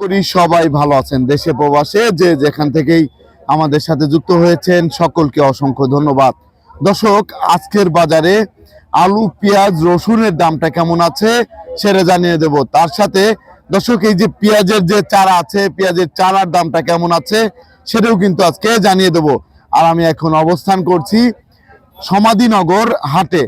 করি, সবাই ভালো আছেন। দেশে প্রবাসে যে যেখান থেকেই আমাদের সাথে যুক্ত হয়েছেন, সকলকে অসংখ্য ধন্যবাদ। দর্শক, আজকের বাজারে আলু, পেঁয়াজ, রসুনের দামটা কেমন আছে সেটা জানিয়ে দেব। তার সাথে দর্শক, এই যে পেঁয়াজের যে চারা আছে, পেঁয়াজের চারার দামটা কেমন আছে সেটাও কিন্তু আজকে জানিয়ে দেব। আর আমি এখন অবস্থান করছি সমাধিনগর হাটে।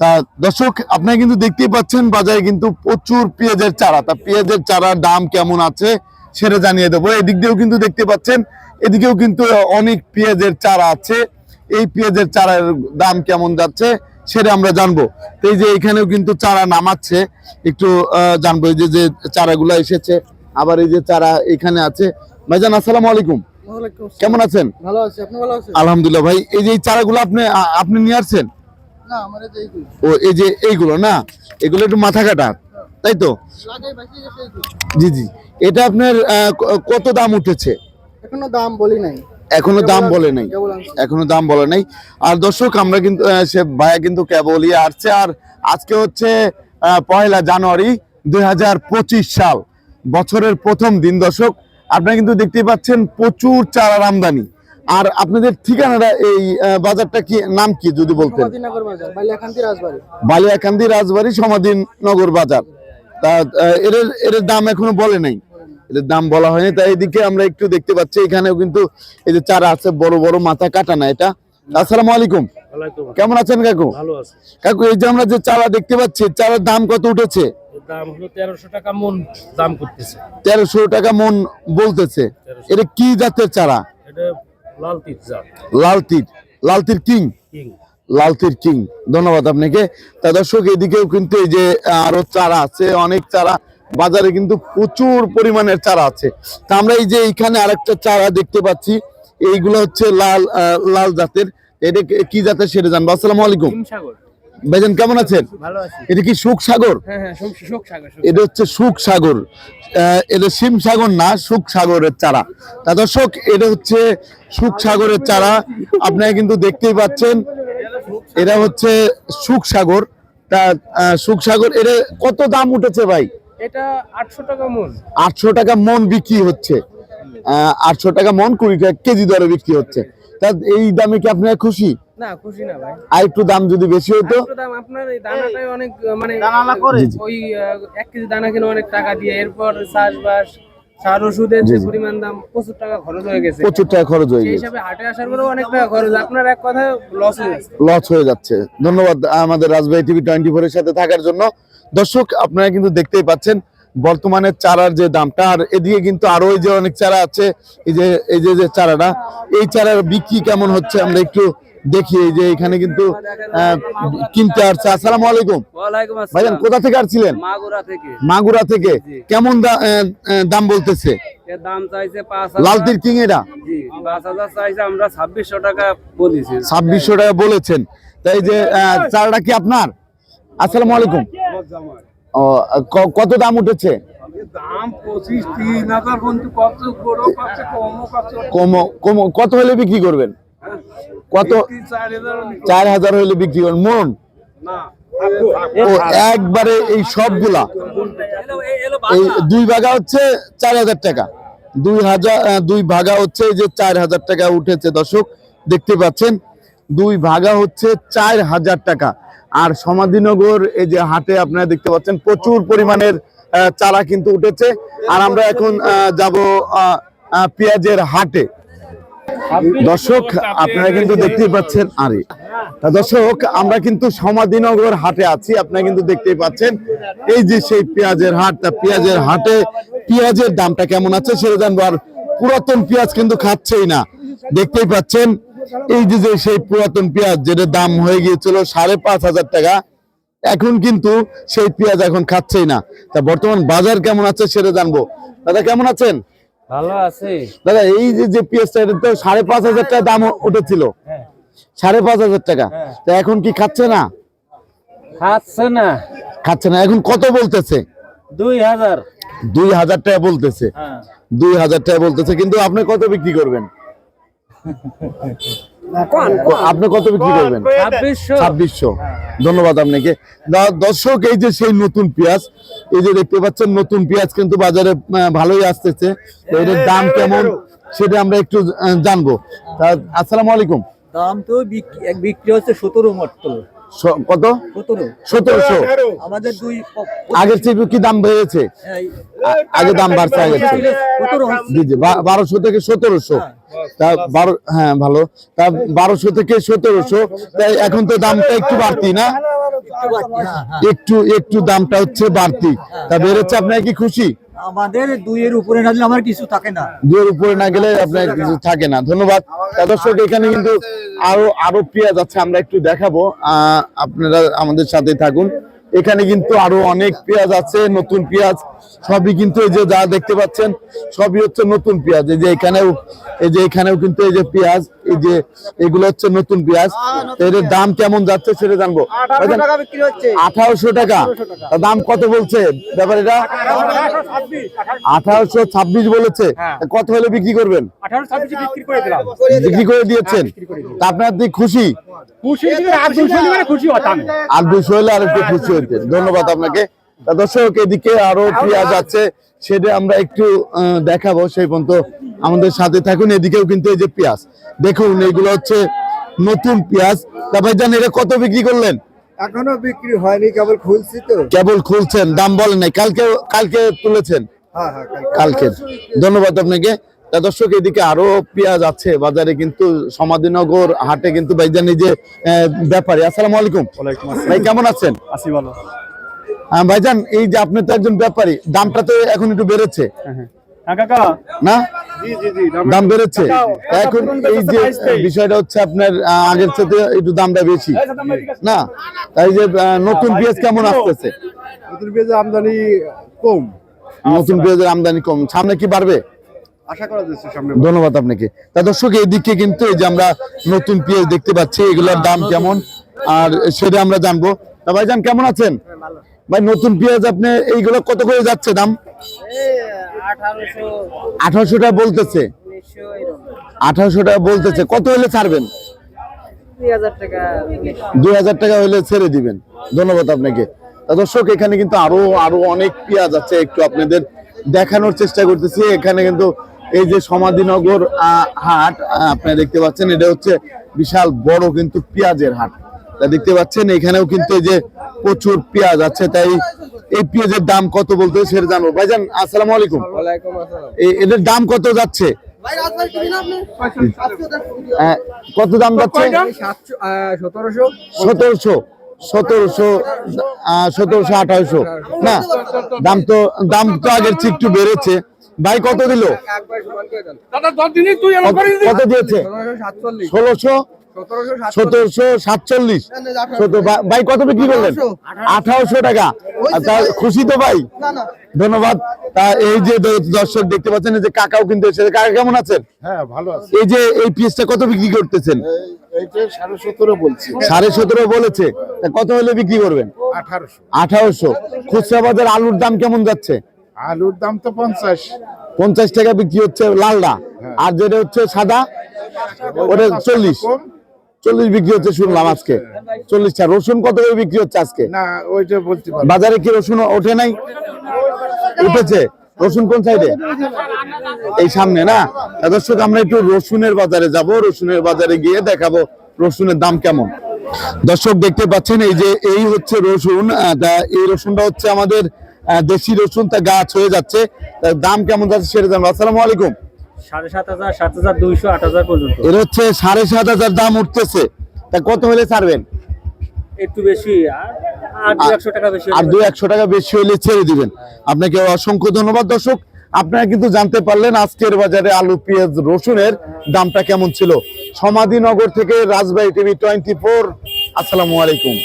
তা দর্শক আপনারা কিন্তু দেখতেই পাচ্ছেন বাজারে কিন্তু প্রচুর পেঁয়াজের চারা। তা পেঁয়াজের চারার দাম কেমন আছে সেটা জানিয়ে দেবো। এদিক দিয়েও কিন্তু দেখতে পাচ্ছেন এদিকেও কিন্তু অনেক পেঁয়াজের চারা আছে। এই পেঁয়াজের চারার দাম কেমন যাচ্ছে সেটা আমরা জানব। এই যে এখানেও কিন্তু চারা নামাচ্ছে একটু আহ, জানব। এই যে যে চারাগুলো এসেছে আবার এই যে চারা এখানে আছে। ভাইজান আসসালামু আলাইকুম। কেমন আছেন? ভালো আছি আপনি ভালো আছেন? আলহামদুলিল্লাহ ভাই এই যে চারাগুলো আপনি আপনি নিয়ে আসছেন? ও এই যে এইগুলো না? এগুলো একটু মাথা কাটা তাই তো। জি জি। এটা আপনার কত দাম উঠেছে? এখনও দাম বলি নাই। এখনও দাম বলে নাই। এখনও দাম বলে নাই। আর দর্শক আমরা কিন্তু সে ভাইয়া কিন্তু কেবলই আসছে। আর আজকে হচ্ছে পয়লা জানুয়ারি দুই হাজার পঁচিশ সাল। বছরের প্রথম দিন দর্শক। আপনারা কিন্তু দেখতেই পাচ্ছেন প্রচুর চারার আমদানি। আর আপনাদের ঠিকানাটা এই বাজারটা কি নাম কি যদি বলতেন? বালিয়াকান্দি রাজবাড়ি। সমাধীন নগর বাজার। তা এর এর দাম এখনও বলে নাই। এর দাম বলা হয়নি তাই এদিকে আমরা একটু দেখতে পাচ্ছি এখানেও কিন্তু এই যে চারা আছে বড় বড় মাথা কাটা না এটা। আসসালামু আলাইকুম। কেমন আছেন কাকু? ভালো আছে। কাকু এই যে আমরা যে চারা দেখতে পাচ্ছি চারার দাম কত উঠেছে? দাম হলো তেরোশো টাকা মন দাম করতেছে। তেরোশো টাকা মন বলতেছে। এটা কি জাতের চারা? লাল তির তীর লাল তীর কিং। লালতির কিং ধন্যবাদ আপনাকে। তা দর্শক এদিকেও কিন্তু এই যে আরও চারা আছে অনেক চারা। বাজারে কিন্তু প্রচুর পরিমাণের চারা আছে। তা আমরা এই যে এইখানে আরেকটা চারা দেখতে পাচ্ছি এইগুলো হচ্ছে লাল লাল জাতের। এটা কি- জাতের সেটা জানব। আসসালামু আলাইকুম। ভাইজান কেমন আছেন? ভালো আছি। এটা কি সুখ সাগর? হ্যাঁ হ্যাঁ। এটা হচ্ছে সুখ সাগর। এটা শিম সাগর না সুখ সাগরের চারা। তা দর্শক এটা হচ্ছে সুখ সাগরের চারা। আপনারা কিন্তু দেখতেই পাচ্ছেন এটা হচ্ছে সুখ সাগর। তা সুখ সাগর এটা কত দাম উঠেছে ভাই? এটা আটশো টাকা মন। আটশো টাকা মন বিক্রি হচ্ছে। আটশো টাকা মন কুড়ি টাকা কেজি দরে বিক্রি হচ্ছে। তা এই দামে কি আপনারা খুশি? না খুশি না ভাই। আর একটু দাম যদি বেশি হতো দাম আপনার এই দানাটাই অনেক মানে জি। ওই আহ, এক কেজি দানা কিনে অনেক টাকা দিয়ে এরপর চাষবাস সার ওষুধের যে পরিমাণ দাম প্রচুর টাকা খরচ হয়ে গেছে। প্রচুর টাকা খরচ হয়ে গেছে। হিসাবে হাটে আসার পরেও অনেক টাকা খরচ। আপনার এক কথায় লস হয়ে যাচ্ছে। লস হয়ে যাচ্ছে। ধন্যবাদ আমাদের রাজবাড়ি টিভি টোয়েন্টি ফোর এর সাথে থাকার জন্য। দর্শক আপনারা কিন্তু দেখতেই পাচ্ছেন বর্তমানে চারার যে দামটা আর এদিকে কিন্তু আরও এই যে অনেক চারা আছে এই যে এই যে যে চারাটা এই চারার বিক্রি কেমন হচ্ছে? আমরা একটু দেখি যে এখানে কিন্তু কিনতে আসছে। আসসালামু আলাইকুম। ভাইজান কোথা থেকে আসছিলেন? মাগুরা থেকে। কেমন দাম বলতেছে? লালতির কিং এটা? ছাব্বিশশো টাকা বলেছি। ছাব্বিশশো টাকা বলেছেন। তাই যে আহ, চারাটা কি আপনার? আসসালামু আলাইকুম। ও কত দাম উঠেছে? কত হলে বিক্রি করবেন? কত? চার হাজার হলে বিক্রি করবেন মন ও, একবারে এই সবগুলা। এই দুই ভাগা হচ্ছে চার হাজার টাকা। দুই হাজার দুই ভাগা হচ্ছে যে চার হাজার টাকা উঠেছে দর্শক, দেখতে পাচ্ছেন। দুই ভাগা হচ্ছে চার হাজার টাকা। আর সমাধিনগর, এই যে হাটে আপনারা দেখতে পাচ্ছেন, প্রচুর পরিমাণের চারা কিন্তু উঠেছে। আর আমরা এখন যাব পেঁয়াজের হাটে। দর্শক আপনারা কিন্তু দেখতেই পাচ্ছেন আরে। তা দর্শক আমরা কিন্তু সমাধিনগর হাটে আছি আপনারা কিন্তু দেখতেই পাচ্ছেন। এই যে সেই পেঁয়াজের হাট তা পেঁয়াজের হাটে পেঁয়াজের দামটা কেমন আছে সেটা জানব আর পুরাতন পেঁয়াজ কিন্তু খাচ্ছেই না। দেখতেই পাচ্ছেন এই যে যে সেই পুরাতন পেঁয়াজ যেটা দাম হয়ে গিয়েছিল সাড়ে পাঁচ হাজার টাকা এখন কিন্তু সেই পেঁয়াজ এখন খাচ্ছেই না। তা বর্তমান বাজার কেমন আছে সেটা জানব। দাদা কেমন আছেন? ভালো আছে। দাদা এই যে যে পেঁয়াজটা এটা তো সাড়ে পাঁচ হাজার টাকা দাম উঠেছিল। সাড়ে পাঁচ হাজার টাকা। তা এখন কি খাচ্ছে না? খাচ্ছে না। খাচ্ছে না। এখন কত বলতেছে? দুই হাজার। দুই হাজার টাকা বলতেছে। দুই হাজার টাকা বলতেছে কিন্তু আপনি কত বিক্রি করবেন? আপনি কত বিক্রি করবেন? ছাব্বিশশো। ধন্যবাদ আপনাকে। দর্শক এই যে সেই নতুন পেঁয়াজ এই যে দেখতে পাচ্ছেন নতুন পেঁয়াজ কিন্তু বাজারে ভালোই আসতেছে। তো এটার দাম কেমন সেটা আমরা একটু জানব। তা আসসালামু আলাইকুম। দাম তো বিক্রি হচ্ছে সতেরো মাত্র স- কত? সতেরোশো। আমাদের দুই আগের থেকে কি দাম বেড়েছে? আগে দাম বাড়ছে আগের জি জি বারোশো থেকে সতেরোশো। তা বারো হ্যাঁ ভালো। তা বারোশো থেকে সতেরোশো। তাই এখন তো দামটা একটু বাড়তি না? একটু হ্যাঁ, হ্যাঁ। একটু একটু দামটা হচ্ছে বাড়তি। তা বেড়েছে আপনার কি খুশি? আমাদের দুইয়ের উপরে না দিলে আমার কিছু থাকে না। দুয়ের উপরে না গেলে আপনার কিছু থাকে না। ধন্যবাদ। দর্শক, এখানে কিন্তু আরও আরও পেঁয়াজ আছে, আমরা একটু দেখাবো। আপনারা আমাদের সাথে থাকুন। এখানে কিন্তু আরও অনেক পেঁয়াজ আছে, নতুন পেঁয়াজ। সবই কিন্তু এই যে যা দেখতে পাচ্ছেন, সবই হচ্ছে নতুন পেঁয়াজ। এই যে এখানেও, এই যে এখানেও কিন্তু এই যে পেঁয়াজ। এই যে এগুলো হচ্ছে নতুন পেঁয়াজ। তো এর দাম কেমন যাচ্ছে সেটা জানব। বিক্রি আঠারোশো টাকা। দাম কত বলছে? ব্যাপারীরা আঠারোশো ছাব্বিশ বলেছে। কত হলে বিক্রি করবেন? বিক্রি করে করে দিয়েছেন। তা আপনার দিক খুশি? আর দুশো হলে আর একটু খুশি হইতেন ধন্যবাদ আপনাকে। দর্শক এদিকে আরও পেঁয়াজ আছে। সেটা আমরা একটু দেখাবো। সেই পর্যন্ত আমাদের সাথে থাকুন এদিকেও কিন্তু এই যে পেঁয়াজ। দেখুন এইগুলো হচ্ছে নতুন পেঁয়াজ। তা ভাইজান এটা কত বিক্রি করলেন? এখনও বিক্রি হয়নি কেবল খুলছি তো। কেবল খুলছেন দাম বলেন নাই। কালকে কালকে তুলেছেন? হ্যাঁ হ্যাঁ কালকে। কালকের ধন্যবাদ আপনাকে। তা দর্শক এদিকে আরও পেঁয়াজ আছে বাজারে কিন্তু সমাধিনগর হাটে কিন্তু ভাইজান এই যে আহ, ব্যাপারী। আসসালামু আলাইকুম। ভাই কেমন আছেন? আসি ভালো। ভাইজান এই যে আপনি তো একজন ব্যাপারী দামটা তো এখন একটু বেড়েছে। হ্যাঁ না? দাম বেড়েছে? এখন এই যে বিষয়টা হচ্ছে আপনার আগের থেকে একটু দামটা বেশি। না তাই যে নতুন পেঁয়াজ কেমন আসতেছে? নতুন পেঁয়াজের আমদানি কম। নতুন পেঁয়াজের আমদানি কম। সামনে কি বাড়বে? ধন্যবাদ আপনাকে। তা দর্শক এইদিকে কিন্তু এই যে আমরা নতুন পেঁয়াজ দেখতে পাচ্ছি এগুলোর দাম কেমন? আর সেটা আমরা জানব। তা ভাইজান কেমন আছেন? ভাই নতুন পেঁয়াজ আপনি এইগুলো কত করে যাচ্ছে দাম? বলতেছে। বলতেছে। কত হলে ছাড়বেন? দুই হাজার টাকা হলে ছেড়ে দিবেন। ধন্যবাদ আপনাকে। দর্শক, এখানে কিন্তু আরও আরও অনেক পেঁয়াজ আছে একটু আপনাদের দেখানোর চেষ্টা করতেছি। এখানে কিন্তু এই যে সমাধিনগর হাট আপনারা দেখতে পাচ্ছেন, এটা হচ্ছে বিশাল বড় কিন্তু পেঁয়াজের হাট। দেখতে পাচ্ছেন, এখানেও কিন্তু এই যে প্রচুর পেঁয়াজ আছে তাই এই পেঁয়াজের দাম কত বলতে হয় সেটা জানব। ভাইজান আসসালামু আলাইকুম। এদের দাম কত যাচ্ছে? আহ, কত দাম যাচ্ছে? সতেরোশো? সতেরোশো সতেরোশো আঠারোশো। না দাম তো দাম তো আগের চেয়ে একটু বেড়েছে। ভাই কত দিল। কত দিয়েছে? ষোলোশো? সতেরোশো সাতচল্লিশ। ভাই- ভাই কত বিক্রি করলেন? আঠারোশো টাকা। খুশি তো ভাই? ধন্যবাদ। এই যে দর্শক দেখতে পাচ্ছেন যে কাকাও কিন্তু এসেছে। কাকা কেমন আছেন? হ্যাঁ ভালো আছে। এই যে এই পিসটা কত বিক্রি করতেছেন? সাড়ে সতেরো বলছি। কত হলে বিক্রি করবেন? আঠারোশো। খুচরা বাজার আলুর দাম কেমন যাচ্ছে? আলুর দাম তো পঞ্চাশ। পঞ্চাশ টাকা বিক্রি হচ্ছে লালটা আর যেটা হচ্ছে সাদা ওটা চল্লিশ। চল্লিশ বিক্রি হচ্ছে শুনলাম আজকে। চল্লিশটা রসুন কত করে বিক্রি হচ্ছে আজকে? না ওইটা বলতে বাজারে কি রসুন ওঠে নাই? উঠেছে। রসুন কোন সাইডে এই সামনে না? দর্শক আমরা একটু রসুনের বাজারে যাব। রসুনের বাজারে গিয়ে দেখাবো রসুনের দাম কেমন। দর্শক দেখতে পাচ্ছেন এই যে এই হচ্ছে রসুন। এই রসুনটা হচ্ছে আমাদের দেশি রসুন। তা গাছ হয়ে যাচ্ছে। দাম কেমন যাচ্ছে সেটা জানব। আসসালামু আলাইকুম। সাড়ে সাত হাজার সাত হাজার দুইশো আট হাজার পর্যন্ত। এর হচ্ছে সাড়ে সাত হাজার দাম উঠতেছে। তা কত হলে ছাড়বেন? একটু বেশি আর দু একশো টাকা বেশি হলে ছেড়ে দিবেন। আপনাকে অসংখ্য ধন্যবাদ দর্শক। আপনারা কিন্তু জানতে পারলেন আজকের বাজারে আলু পেঁয়াজ রসুনের দামটা কেমন ছিল। সমাধিনগর থেকে রাজবাড়ি টিভি টোয়েন্টি ফোর। আসসালামু আলাইকুম।